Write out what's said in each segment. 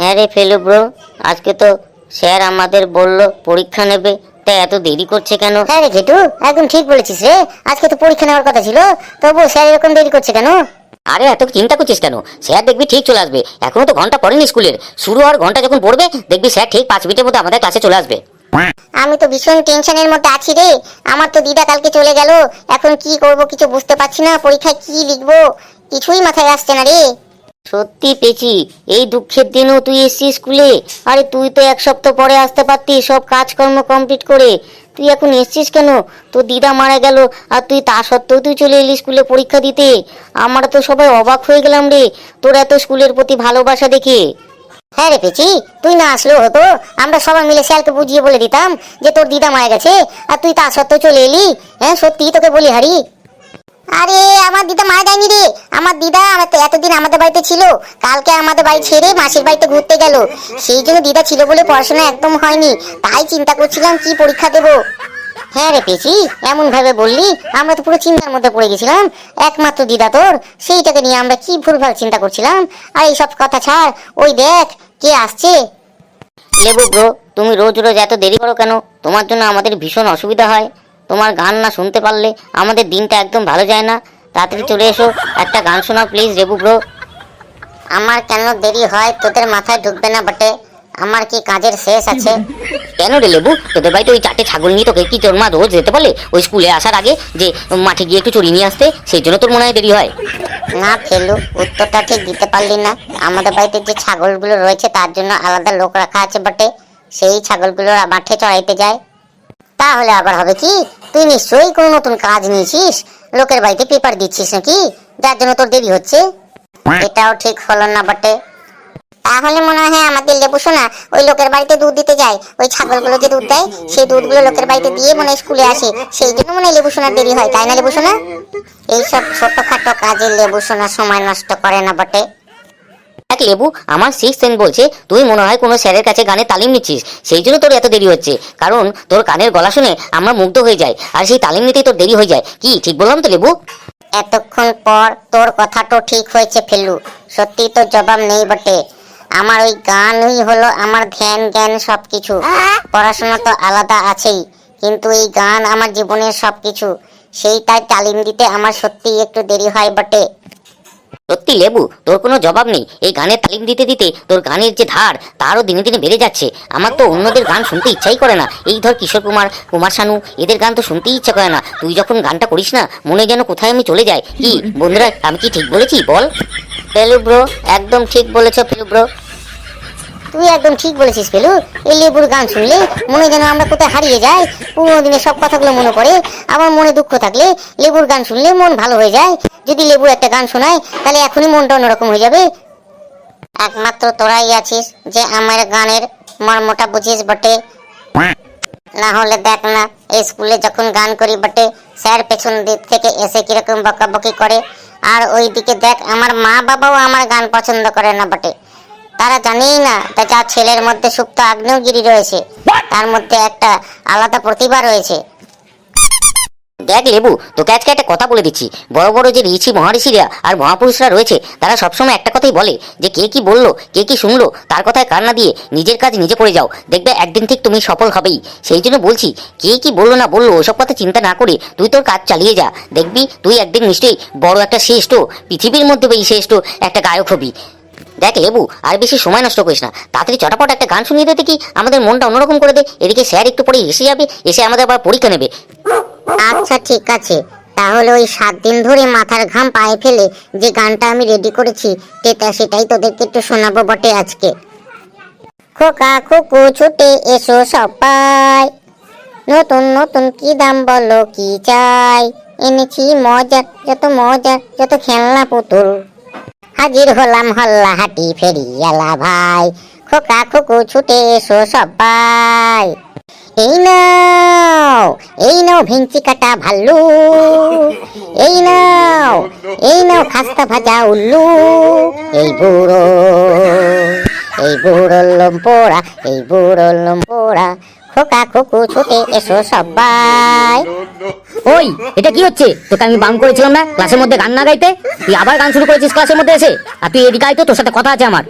হ্যাঁ রে ফেলু ব্রো আজকে তো স্যার আমাদের বলল পরীক্ষা নেবে তা এত দেরি করছে কেন? হ্যাঁ রে জেঠু একদম ঠিক বলেছিস রে আজকে তো পরীক্ষা নেওয়ার কথা ছিল তবু স্যার এরকম দেরি করছে কেন? আরে এত চিন্তা করছিস কেন? স্যার দেখবি ঠিক চলে আসবে এখনও তো ঘণ্টা পড়েনি স্কুলের শুরু হওয়ার ঘণ্টা যখন পড়বে দেখবি স্যার ঠিক পাঁচ মিনিটের মধ্যে আমাদের ক্লাসে চলে আসবে। আমি তো ভীষণ টেনশনের মধ্যে আছি রে আমার তো দিদা কালকে চলে গেল এখন কি করব কিছু বুঝতে পারছি না পরীক্ষায় কি লিখব কিছুই মাথায় আসছে না রে। সত্যি পেছি, এই দুঃখের দিনও তুই এসছিস স্কুলে? আরে তুই তো এক সপ্তাহ পরে আসতে পারতি, সব কাজকর্ম কমপ্লিট করে। তুই এখন এসছিস কেন? তোর দিদা মারা গেল, আর তুই তা সত্ত্বেও তুই চলে এলি স্কুলে পরীক্ষা দিতে। আমরা তো সবাই অবাক হয়ে গেলাম রে, তোর এত স্কুলের প্রতি ভালোবাসা দেখে। হ্যাঁ রে পেছি, তুই না আসলেও হতো, আমরা সবাই মিলে স্যারকে বুঝিয়ে বলে দিতাম যে তোর দিদা মারা গেছে, আর তুই তা সত্ত্বেও চলে এলি। হ্যাঁ সত্যি তোকে বলি হারি। আরে, আমার দিদা মারা যায়নি রে। আমার দিদা আমার এতদিন আমাদের বাড়িতে ছিল। কালকে আমাদের বাড়ি ছেড়ে মাসির বাড়িতে ঘুরতে গেল। সেই জন্য দিদা ছিল বলে পড়াশোনা একদম হয়নি। তাই চিন্তা করছিলাম কি পরীক্ষা দেবো। হ্যাঁ রে পেছি এমন ভাবে বললি, আমরা তো পুরো চিন্তার মধ্যে পড়ে গেছিলাম। একমাত্র দিদা তোর, সেইটাকে নিয়ে আমরা কি ভুলভাল চিন্তা করছিলাম? আর এইসব কথা ছাড়, ওই দেখ, কে আসছে? লেবু ব্রো তুমি রোজ রোজ এত দেরি করো কেন? তোমার জন্য আমাদের ভীষণ অসুবিধা হয়। তোমার গান না শুনতে পারলে আমাদের দিনটা একদম ভালো যায় না। তাড়াতাড়ি চলে এসো একটা গান শোনাও প্লিজ রেবু ব্রো আমার কেন দেরি হয় তোদের মাথায় ঢুকবে না বটে। আমার কি কাজের শেষ আছে? কেন রে লেবু? তোদের বাড়িতে ওই চারটে ছাগল নিয়ে তোকে কি তোর মা রোজ যেতে পারলে ওই স্কুলে আসার আগে যে মাঠে গিয়ে একটু চড়িয়ে নিয়ে আসতে সেই জন্য তোর মনে হয় দেরি হয়। না ফেলু উত্তরটা ঠিক দিতে পারলি না। আমাদের বাড়িতে যে ছাগলগুলো রয়েছে তার জন্য আলাদা লোক রাখা আছে বটে। সেই ছাগলগুলো মাঠে চড়াইতে যায়। তাহলে আবার হবে কি? তুই নিশ্চয়ই কোনো নতুন কাজ নিয়েছিস? লোকের বাড়িতে পেপার দিচ্ছিস নাকি? যার জন্য তোর দেরি হচ্ছে। এটাও ঠিক হলো না বটে। তাহলে মনে হয় আমাদের লেবু সোনা ওই লোকের বাড়িতে দুধ দিতে যায়। ওই ছাগলগুলো যে দুধ দেয় সেই দুধগুলো লোকের বাড়িতে দিয়ে মনে হয় স্কুলে আসে। সেই জন্য মনে হয় লেবু সোনার দেরি হয় তাই না লেবু সোনা? এইসব ছোটখাটো কাজে লেবু সোনা সময় নষ্ট করে না বটে। এক লেবু, আমার সিক্স সেন বলছে, তুই মনে হয় কোনো স্যারের কাছে গানে তালিম নিচ্ছিস। সেই জন্য তোর এত দেরি হচ্ছে। কারণ তোর কানের গলা শুনে আমরা মুগ্ধ হয়ে যাই, আর সেই তালিম নিতেই তোর দেরি হয়ে যায়। কি, ঠিক বললাম তো, লেবু? এতক্ষণ পর তোর কথাটা ঠিক হয়েছে ফেলু সত্যি তো জবাব নেই বটে। আমার ওই গানই হলো আমার ধ্যান, জ্ঞান সবকিছু। পড়াশোনা তো আলাদা আছেই, কিন্তু এই গান আমার জীবনের সব সবকিছু। সেইটাই তালিম দিতে আমার সত্যি একটু দেরি হয় বটে। সত্যি লেবু, তোর কোনো জবাব নেই। এই গানের তালিম দিতে দিতে তোর গানের যে ধার, তারও দিনে দিনে বেড়ে যাচ্ছে। আমার তো অন্যদের গান শুনতে ইচ্ছাই করে না। এই ধর কিশোর কুমার কুমার শানু, এদের গান তো শুনতেই ইচ্ছা করে না। তুই যখন গানটা করিস না, মনে যেন কোথায় আমি চলে যাই। কি, বন্ধুরা, আমি কি ঠিক বলেছি? বল। ফেলু ব্রো একদম ঠিক বলেছ ফেলু ব্রো তুই একদম ঠিক বলেছিস ফেলু এই লেবুর গান শুনলে মনে যেন আমরা কোথায় হারিয়ে যাই, পুরোনো দিনের সব কথাগুলো মনে পড়ে আমার মনে দুঃখ থাকলে লেবুর গান শুনলে মন ভালো হয়ে যায়। যদি লেবুর একটা গান শোনায়, তাহলে এখনই মনটা অন্যরকম হয়ে যাবে। একমাত্র তোরাই আছিস যে আমার গানের মর্মটা বুঝিস বটে। না হলে দেখ না, এই স্কুলে যখন গান করি বটে, স্যার পেছন দিক থেকে এসে কীরকম বকাবকি করে। আর ওইদিকে দেখ, আমার মা বাবাও আমার গান পছন্দ করে না বটে। তারা জানেই না তা যা ছেলের মধ্যে সুপ্ত আগ্নেয়গিরি রয়েছে। তার মধ্যে একটা আলাদা প্রতিভা রয়েছে। দেখ লেবু তোকে আজকে একটা কথা বলে দিচ্ছি। বড় বড় যে ঋষি মহারিষিরা আর মহাপুরুষরা রয়েছে তারা সবসময় একটা কথাই বলে যে কে কি বলল কে কি শুনলো তার কথায় কান না দিয়ে নিজের কাজ নিজে করে যাও। দেখবে একদিন ঠিক তুমি সফল হবেই। সেই জন্য বলছি কে কি বলল না বলল ওসব কথা চিন্তা না করে তুই তোর কাজ চালিয়ে যা। দেখবি তুই একদিন নিশ্চয়ই বড় একটা শ্রেষ্ঠ পৃথিবীর মধ্যে এই শ্রেষ্ঠ একটা গায়ক হবি। দেখ লেবু, আর বেশি সময় নষ্ট করিস না। তাড়াতাড়ি চটাপট একটা গান শুনিয়ে দে কি আমাদের মনটা অন্যরকম করে দে। এদিকে স্যার একটু পরে এসে যাবে, এসে আমাদের আবার পরীক্ষা নেবে। আচ্ছা ঠিক আছে। তাহলে ওই সাত দিন ধরে মাথার ঘাম পায়ে ফেলে যে গানটা আমি রেডি করেছি সেটা সেটাই তোদেরকে একটু শোনাবো বটে আজকে। খোকা খুকু, ছুটে এসো সবাই। নতুন নতুন কি দাম বলো, কি চাই? এনেছি মজার যত মজার যত খেলনা পুতুল। হাজির হলাম হল্লা হাটি ফেরিয়ালা ভাই। খোকা খুকু ছুটে এসো সবাই। এই নাও এই নাও ভেঞ্চি কাটা ভাল্লু। এই নাও এই নাও খাস্তা ভাজা উল্লু। এই বুড়ো এই বুড়ো লোম্পোড়া এই বুড়ো লোম্পোড়া খোকা খোকু ছুটে এসো সবাই। ওই এটা কি হচ্ছে? তোকে আমি বাম করেছিলাম না ক্লাসের মধ্যে গান না গাইতে? তুই আবার গান শুরু করেছিস ক্লাসের মধ্যে এসে? আর তুই এদিকে আয় তো তোর সাথে কথা আছে আমার।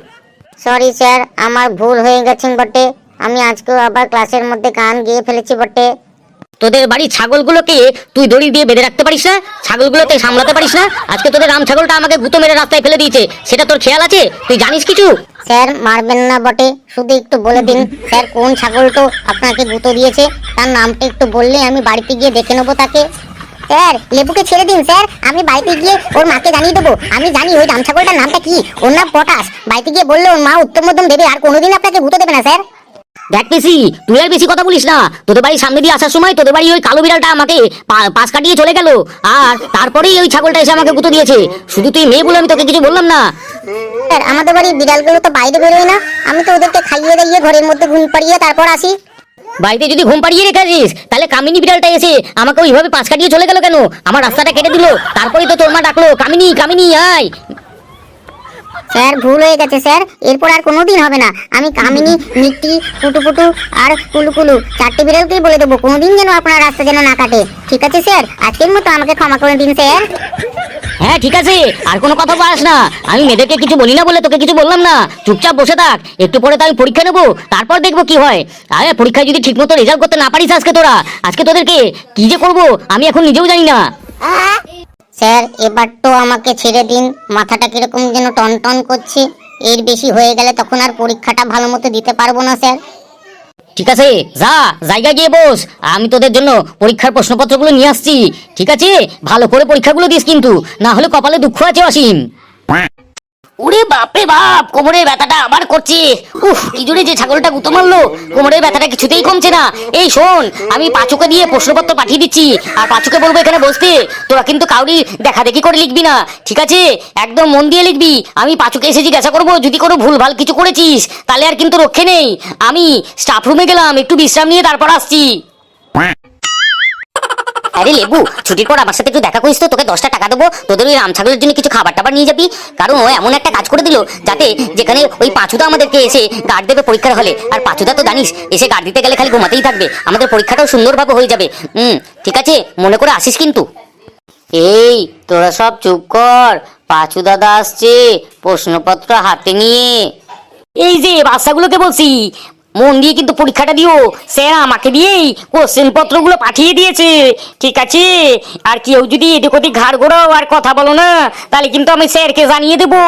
সরি স্যার আমার ভুল হয়ে গেছেন বটে। আমি আজকেও আবার ক্লাসের মধ্যে গান গিয়ে ফেলেছি বটে। তোদের বাড়ির ছাগলগুলোকে তুই দড়ি দিয়ে বেঁধে রাখতে পারিস না? ছাগলগুলোতে সামলাতে পারিস না? আজকে তোদের রাম ছাগলটা আমাকে গুঁতো মেরে রাস্তায় ফেলে দিয়েছে। সেটা তোর খেয়াল আছে? তুই জানিস কিছু? স্যার, মারবেন না বটে। শুধু একটু বলে দিন। স্যার, কোন ছাগলটো আপনাকে গুঁতো দিয়েছে? তার নামটা একটু বললে আমি বাড়িতে গিয়ে দেখে নেব তাকে। স্যার, লেবুকে ছেড়ে দিন, স্যার। আমি বাড়িতে গিয়ে ওর মাকে জানিয়ে দেবো। আমি জানি ওই রাম ছাগলটার নামটা কি। ওর নাম পটাশ। বাড়িতে গিয়ে বললে ওর মা উত্তম মধ্যম দেবে আর কোনোদিন আপনাকে গুঁতো দেবে না, স্যার। দেখ পেশি তুই আর বেশি কথা বলিস না। তোদের বাড়ির সামনে দিয়ে আসার সময় তোদের বাড়ি ওই কালো বিড়ালটা আমাকে পাশ কাটিয়ে চলে গেল। আর তারপরেই ওই ছাগলটা এসে আমাকে গুঁতো দিয়েছে। শুধু তুই মেয়ে বলে আমি তোকে কিছু বললাম না। স্যার আমাদের বাড়ির বিড়ালগুলো তো বাইরে বেরোয় না। আমি তো ওদেরকে খাইয়ে দাইয়ে ঘরের মধ্যে ঘুম পাড়িয়ে তারপর আসি। বাড়িতে যদি ঘুম পাড়িয়ে রেখেছিস তাহলে কামিনী বিড়ালটা এসে আমাকে ওইভাবে পাশ কাটিয়ে চলে গেল কেন? আমার রাস্তাটা কেটে দিল। তারপরেই তো তোর মা ডাকলো কামিনী কামিনী আয়। স্যার ভুল হয়ে গেছে স্যার। এরপর আর কোনোদিন হবে না। আমি কামিনী মিট্টি পুটু আর কুলু কুলু চারটে বিড়ালকেই বলে দেবো। কোনোদিন যেন আপনার রাস্তা যেন না কাটে। ঠিক আছে স্যার? আজকের মতো আমাকে ক্ষমা করে দিন স্যার। হ্যাঁ ঠিক আছে। আর কোনো কথা বলাস না। আমি মেয়েদেরকে কিছু বলি না বলে তোকে কিছু বললাম না। চুপচাপ বসে থাক। একটু পরে তো আমি পরীক্ষা নেব। তারপর দেখব কি হয়। আরে পরীক্ষায় যদি ঠিক মতো রেজাল্ট করতে না পারিস আজকে তোরা। আজকে তোদেরকে কি যে করব আমি এখন নিজেও জানি না। স্যার এবার তো আমাকে ছেড়ে দিন। মাথাটা কীরকম যেন টন টন করছে। এর বেশি হয়ে গেলে তখন আর পরীক্ষাটা ভালো মতো দিতে পারব না স্যার। ঠিক আছে যা জায়গায় গিয়ে বস। আমি তোদের জন্য পরীক্ষার প্রশ্নপত্রগুলো নিয়ে আসছি। ঠিক আছে? ভালো করে পরীক্ষাগুলো দিস কিন্তু না হলে কপালে দুঃখ আছে অসীম। ওরে বাপরে বাপ, কোমরের ব্যথাটা আবার করছে। উফ, কি জোরে যে ছাগলটা গুঁতো মারলো, কোমরের ব্যথাটা কিছুতেই কমছে না। এই শোন, আমি পাঁচুকে দিয়ে প্রশ্নপত্র পাঠিয়ে দিচ্ছি, আর পাঁচুকে বলব এখানে বসতে। তোরা কিন্তু কাউরি দেখা দেখি করে লিখবি না, ঠিক আছে? একদম মন দিয়ে লিখবি। আমি পাঁচুকে এসে জিজ্ঞাসা করব, যদি কোনো ভুলভাল কিছু করেছিস, তাহলে আর কিন্তু রক্ষে নেই। আমি স্টাফ রুমে গেলাম, একটু বিশ্রাম নিয়ে তারপর আসছি। আরে লেবু, ছুটির পর আমার সাথে একটু দেখা করিস তো, তোকে দশটা টাকা দেবো। তোদের ওই রাম ছাগলের জন্য কিছু খাবার টাবার নিয়ে যাবি। কারণ ও এমন একটা কাজ করে দিল, যাতে যেখানে ওই পাঁচুদা আমাদেরকে এসে গার্ড দেবে পরীক্ষার হলে। আর পাঁচুদা তো জানিস, এসে গার্ড দিতে গেলে খালি ঘুমাতেই থাকবে। আমাদের পরীক্ষাটাও সুন্দরভাবে হয়ে যাবে। হুম, ঠিক আছে? মনে করে আসিস কিন্তু। এই, তোরা সব চুপ কর। পাঁচু দাদা আসছে, প্রশ্নপত্র হাতে নিয়ে। এই যে, বাচ্চাগুলোকে বলছি মন দিয়ে কিন্তু পরীক্ষাটা দিও। স্যার আমাকে দিয়েই কোশ্চেন পত্রগুলো পাঠিয়ে দিয়েছে। ঠিক আছে? আর কেউ যদি এদিক ওদিক ঘাড় ঘোরাও আর কথা বলো না, তাহলে কিন্তু আমি স্যারকে জানিয়ে দেবো।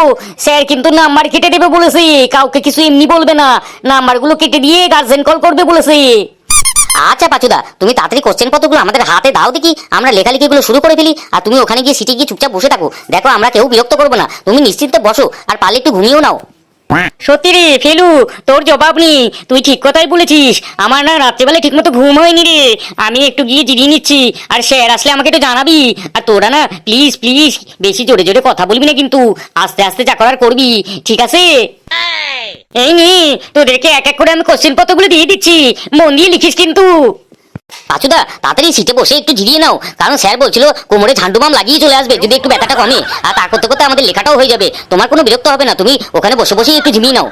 স্যার কিন্তু নাম্বার কেটে দেবে বলেছে। কাউকে কিছু এমনি বলবে না। নাম্বারগুলো কেটে দিয়ে গার্জেন কল করবে বলেছে। আচ্ছা পাচুদা, তুমি তাড়াতাড়ি কোশ্চেন পত্রগুলো আমাদের হাতে দাও দেখি। আমরা লেখালেখিগুলো শুরু করে ফেলি আর তুমি ওখানে গিয়ে সিটে গিয়ে চুপচাপ বসে থাকো। দেখো আমরা কেউ বিরক্ত করব না। তুমি নিশ্চিন্তে বসো আর পারলে একটু ঘুমিয়েও নাও। সত্যি রে ফেলু তোর জবাব নেই। তুই ঠিক কথাই বলেছিস। আমার না রাত্রেবেলা ঠিক মতো ঘুম হয়নি রে। আমি একটু গিয়ে জিরিয়ে নিচ্ছি। আর স্যার আসলে আমাকে একটু জানাবি। আর তোরা না প্লিজ প্লিজ বেশি জোরে জোরে কথা বলবি না কিন্তু। আস্তে আস্তে যা করার করবি। ঠিক আছে? এই। নি তোদেরকে এক এক করে আমি কোশ্চেন পত্রগুলো দিয়ে দিচ্ছি। মন দিয়ে লিখিস কিন্তু। পাচুদা, তাড়াতাড়ি সিটে বসে একটু জিরিয়ে নাও। কারণ স্যার বলছিল, কোমরে ঝান্ডু বাম লাগিয়ে চলে আসবে, যদি একটু ব্যথাটা কমে। আর তা করতে করতে আমাদের লেখাটাও হয়ে যাবে। তোমার কোনো বিরক্ত হবে না, তুমি ওখানে বসে বসে একটু ঝিমিয়ে নাও।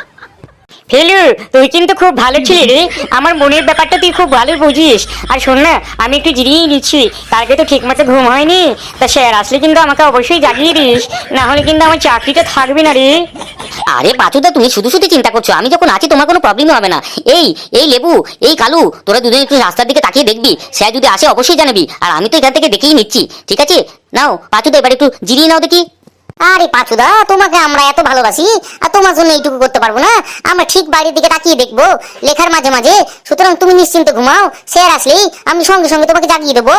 ফেলু, তুই কিন্তু খুব ভালো ছিলি রে। আমার মনের ব্যাপারটা তুই খুব ভালো বুঝিস। আর শোন না, আমি একটু জিরিয়ে নিচ্ছি। কালকে তো ঠিক মতো ঘুম হয়নি। তা স্যার, আসলে কিন্তু আমাকে অবশ্যই জাগিয়ে দিস। না হলে কিন্তু আমার চাকরিটা থাকবে না রে। আরে পাচুদা তুমি শুধু শুধু চিন্তা করছ। আমি যখন আছি তোমার কোনো প্রবলেম হবে না। এই এই লেবু এই কালু তোরা দুজনে একটু রাস্তার দিকে তাকিয়ে দেখবি। স্যার যদি আসে অবশ্যই জানাবি। আর আমি তো এখান থেকে দেখেই নিচ্ছি ঠিক আছে? নাও পাচুদা এবার একটু জিরিয়ে নাও দেখি। আরে পাঁচুদা তোমাকে আমরা এত ভালোবাসি আর তোমার জন্য এইটুকু করতে পারব না। আমরা ঠিক বাড়ির দিকে তাকিয়ে দেখব লেখার মাঝে মাঝে। সুতরাং তুমি নিশ্চিন্তে ঘুমাও স্যার আসলেই আমি সঙ্গে সঙ্গে তোমাকে জাগিয়ে দেবো।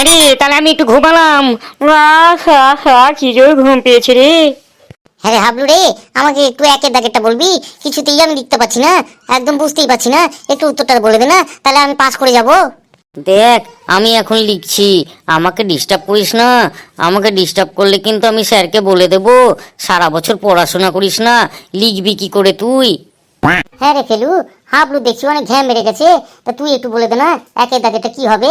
আরে তাহলে আমি একটু ঘুমালাম। কি জোর ঘুম পেয়েছে রে। হ্যাঁ হাবলু রে আমাকে একটু একের দাগেরটা বলবি? কিছুতেই আমি লিখতে পারছি না একদম বুঝতেই পারছি না একটু উত্তরটা বলে দে না তাহলে আমি পাস করে যাব। দেখ আমি এখন লিখছি আমাকে ডিস্টার্ব করিস না আমাকে ডিস্টার্ব করলে কিন্তু আমি স্যারকে বলে দেব সারা বছর পড়াশোনা করিস না লিখবি কি করে তুই? হ্যাঁ রে ফেলু হাবলু দেখছি অনেক ঘ্যাম বেড়ে গেছে তা তুই একটু বলে দে না একের দাগেরটা কি হবে?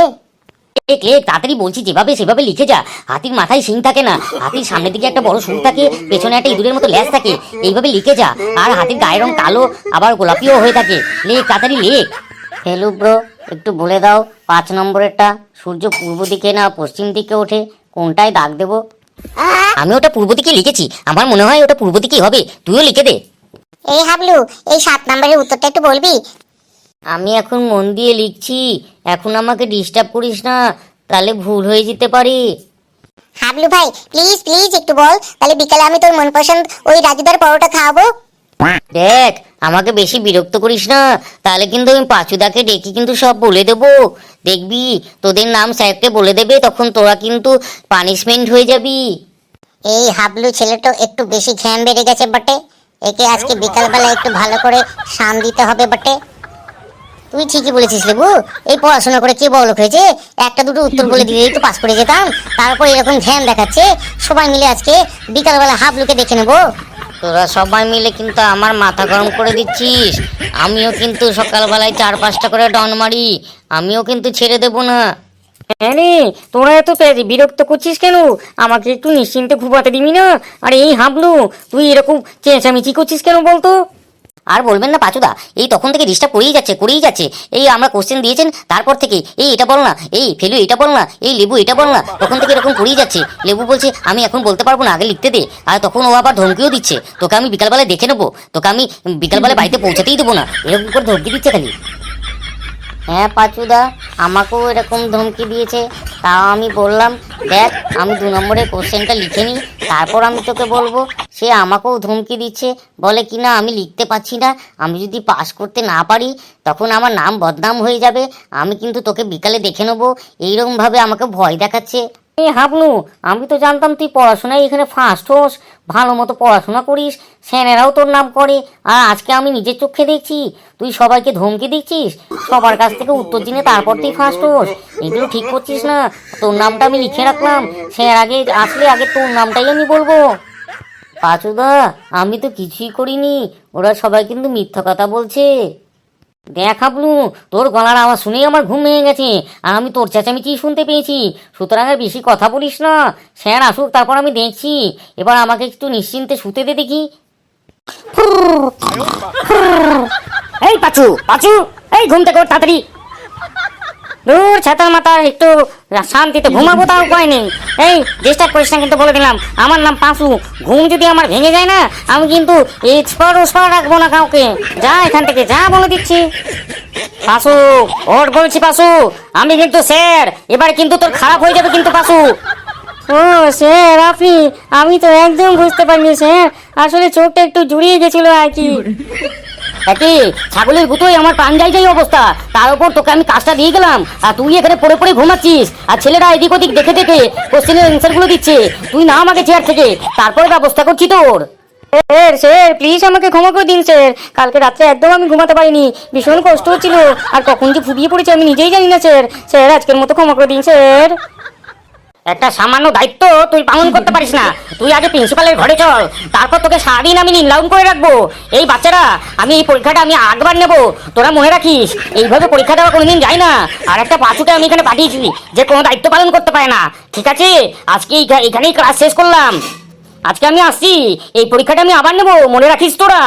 লেখ লেখ তাড়াতাড়ি বলছি যেভাবে সেভাবে লিখে যা। হাতির মাথায় শিং থাকে না। হাতির সামনের দিকে একটা বড় সুর থাকে পেছনে একটা ইঁদুরের মতো ল্যাস থাকে। এইভাবে লিখে যা। আর হাতির গায়ের রং কালো আবার গোলাপিও হয়ে থাকে। লেখ তাড়াতাড়ি লেখ হেলু ব্রো একটু বলে দাও পাঁচ নম্বরেরটা সূর্য পূর্ব দিকে না পশ্চিম দিকে ওঠে? কোনটায় দাগ দেবো? আমি ওটা পূর্ব দিকে লিখেছি। আমার মনে হয় ওটা পূর্ব দিকেই হবে। তুইও লিখে দে। এই হাবলু এই সাত নম্বরের উত্তরটা একটু বলবি? আমি এখন মন দিয়ে লিখছি এখন আমাকে ডিস্টার্ব করিস না তাহলে ভুল হয়ে যেতে পারে। হাবলু ভাই প্লিজ প্লিজ একটু বল তাহলে বিকালে আমি তোর মন পছন্দ ওই রাজুদার পরোটা খাওয়াবো। দেখ আমাকে বেশি বিরক্ত করিস না তাহলে কিন্তু আমি পাঁচুদাকে ডেকে কিন্তু সব বলে দেবো। দেখবি তোদের নাম স্যারকে বলে দেবে তখন তোরা কিন্তু পানিশমেন্ট হয়ে যাবি। এই হাবলু ছেলেটা একটু বেশি ঘ্যাম বেড়ে গেছে বটে একে আজকে বিকালবেলা একটু ভালো করে শান দিতে হবে বটে। তুই ঠিকই বলেছিস লেবু। এই পড়াশোনা করে কি বড় লোক হয়েছে? একটা দুটো উত্তর বলে দিলেই তো পাস করে যেতাম। তারপর এরকম ধ্যান দেখাচ্ছে। সবাই মিলে আজকে বিকালবেলা হাবলুকে দেখে নেব। তোরা সবাই মিলে কিন্তু আমার মাথা গরম করে দিচ্ছিস। আমিও কিন্তু সকালবেলায় চার পাঁচটা করে ডন মারি। আমিও কিন্তু ছেড়ে দেবো না। আরে তোরা এত বিরক্ত করছিস কেন? আমাকে একটু নিশ্চিন্তে ঘুমাতে দিবি না? আরে এই হাবলু তুই এরকম চেঁচামেচি করছিস কেন বলতো? আর বলবেন না পাচুদা, এই তখন থেকে ডিস্টার্ব করেই যাচ্ছে করেই যাচ্ছে। এই আমরা কোশ্চেন দিয়েছেন, তারপর থেকে, এই এটা বল না, এই ফেলু এটা বল না, এই লেবু এটা বল না, তখন থেকে এরকম করেই যাচ্ছে। লেবু বলছে, আমি এখন বলতে পারব না, আগে লিখতে দে। আর তখন ও আবার ধমকিও দিচ্ছে, তোকে আমি বিকালবেলায় দেখে নেব, তোকে আমি বিকালবেলায় বাড়িতে পৌঁছাতেই দেবো না। এরকম করে ধমকি দিচ্ছে খালি। হ্যাঁ পাচুদা, আমাকেও এরকম ধমকি দিয়েছে। তাও আমি বললাম, দেখ, আমি দু নম্বরের কোশ্চেনটা লিখে নিই, তারপর আমি তোকে বলব। সে আমাকেও ধমকি দিচ্ছে, বলে কি না আমি লিখতে পারছি না। আমি যদি পাস করতে না পারি, তখন আমার নাম বদনাম হয়ে যাবে। আমি কিন্তু তোকে বিকালে দেখে নেব। এইরকমভাবে আমাকে ভয় দেখাচ্ছে। এই হাবলু, আমি তো জানতাম তুই পড়াশোনায় এখানে ফার্স্ট হোস, ভালো মতো পড়াশোনা করিস, স্যানেরাও তোর নাম করে, আর আজকে আমি নিজের চোখে দেখছি, তুই সবাইকে ধমকি দিচ্ছিস, সবার কাছ থেকে উত্তর দিনে তারপর তুই ফার্স্ট হোস, এগুলো ঠিক করছিস না, তোর নামটা আমি লিখে রাখলাম, স্যার আগে আসলে আগে তোর নামটাই আমি বলব। পাচুদা, আমি তো কিছুই করিনি, ওরা সবাই কিন্তু মিথ্যা কথা বলছে। দেখ হাবলু, তোর গলার আওয়াজ শুনেই আমার ঘুম ভেঙে গেছে, আর আমি তোর চেঁচামেচি শুনতে পেয়েছি। সুতরাং আর বেশি কথা বলিস না। স্যার আসুক, তারপর আমি দেখছি। এবার আমাকে একটু নিশ্চিন্তে শুতে দে দেখি। এই পাচু পাচু, এই ঘুম থেকে তাড়াতাড়ি। দূর ছাতার মাথা একটু শান্তিতে ঘুমাবো তাও উপায় নেই। এই ডিস্টার্ব করিস না কিন্তু বলে দিলাম। আমার নাম পাঁচু। ঘুম যদি আমার ভেঙে যায় না আমি কিন্তু এই ছড় সর রাখব না কাউকে। যা এখান থেকে যা বলে দিচ্ছি। পাশু ওর বলছি পাশু আমি কিন্তু স্যার। এবার কিন্তু তোর খারাপ হয়ে যাবে কিন্তু পাশু ও স্যার আপনি আমি তো একদম বুঝতে পারিনি স্যার। আসলে চোখটা একটু জুড়িয়ে গেছিল আর কি। একই ছাগলের গুতোই আমার প্রাণ যাই অবস্থা। তার উপর তোকে আমি কাজটা দিয়ে গেলাম। আর তুই এখানে পড়ে পড়ে ঘুমাচ্ছিস। আর ছেলেরা এদিক ওদিক দেখে দেখে কোশ্চেনের অ্যান্সারগুলো দিচ্ছে। তুই না আমাকে চেয়ার থেকে, তারপরে ব্যবস্থা করছি তোর। স্যার স্যার প্লিজ আমাকে ক্ষমা করে দিন স্যার কালকে রাত্রে একদম আমি ঘুমাতে পারিনি। ভীষণ কষ্ট হচ্ছিল। আর কখন যে ফুটিয়ে পড়েছে আমি নিজেই জানি না স্যার স্যার আজকের মতো ক্ষমা করে দিন স্যার একটা সামান্য দায়িত্ব তুই পালন করতে পারিস না। তুই আগে প্রিন্সিপালের ঘরে চল, তারপর তোকে সারাদিন আমি নির্লাউন করে রাখব। এই বাচ্চারা, আমি এই পরীক্ষাটা আমি আগবার নেব। তোরা মনে রাখিস, এইভাবে পরীক্ষা দেওয়া কোনোদিন যায় না। আর একটা পাঁচুকে আমি এখানে পাঠিয়েছি, যে কোনো দায়িত্ব পালন করতে পারে না। ঠিক আছে? আজকে এখানেই ক্লাস শেষ করলাম। আজকে আমি আসছি, এই পরীক্ষাটা আমি আবার নেব। মনে রাখিস তোরা?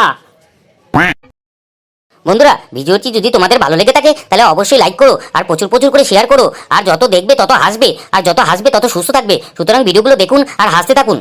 বন্ধুরা, ভিডিওটি যদি তোমাদের ভালো লেগে থাকে, তাহলে অবশ্যই লাইক করো, আর প্রচুর প্রচুর করে শেয়ার করো, আর যত দেখবে তত হাসবে, আর যত হাসবে তত সুস্থ থাকবে। সুতরাং ভিডিওগুলো দেখুন আর হাসতে থাকুন।